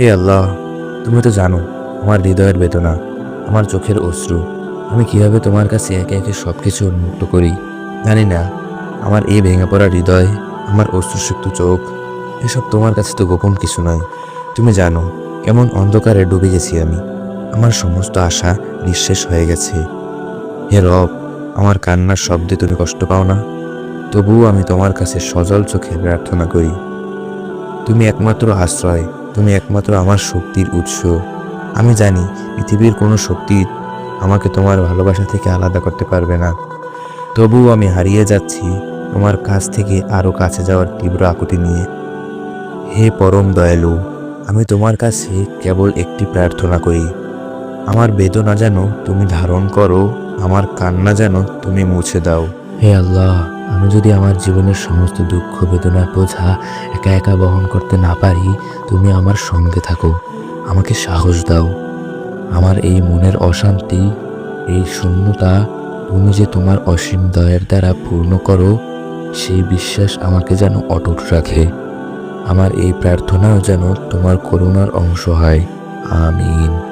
হে আল্লাহ, তুমি তো জানো, আমার হৃদয়ের বেদনা, আমার চোখের অশ্রু। আমি কীভাবে তোমার কাছে একে একে সব কিছু উন্মুক্ত করি? জানি না, আমার এই ভেঙে পড়া হৃদয়, আমার অশ্রুসিক্ত চোখ, এসব তোমার কাছে তো গোপন কিছু নয়। তুমি জানো, কেমন অন্ধকারে ডুবে গেছি আমি। আমার সমস্ত আশা নিঃশেষ হয়ে গেছে। হে রব, আমার কান্নার শব্দে তুমি কষ্ট পাও না। তবুও আমি তোমার কাছে সজল চোখে প্রার্থনা করি। তুমি একমাত্র আশ্রয় তুমি একমাত্র আমার শক্তির উৎস। আমি জানি পৃথিবীর কোনো শক্তি আমাকে তোমার ভালোবাসা থেকে আলাদা করতে পারবে না। তবুও আমি হারিয়ে যাচ্ছি তোমার কাছ থেকে আরও কাছে যাওয়ার তীব্র আকুতি নিয়ে। হে পরম দয়ালু, আমি তোমার কাছে কেবল একটি প্রার্থনা করি। আমার বেদনা যেন তুমি ধারণ করো, আমার কান্না যেন তুমি মুছে দাও। হে আল্লাহ আমি যদি আমার জীবনের সমস্ত দুঃখ বেদনার বোঝা একা একা বহন করতে না পারি, তুমি আমার সঙ্গে থাকো। আমাকে সাহস দাও। আমার এই মনের অশান্তি, এই শূন্যতা, তুমি যে তোমার অসীম দয়ের দ্বারা পূর্ণ করো সেই বিশ্বাস আমাকে যেন অটুট রাখে। আমার এই প্রার্থনাও যেন তোমার করুণার অংশ হয়। আমিন।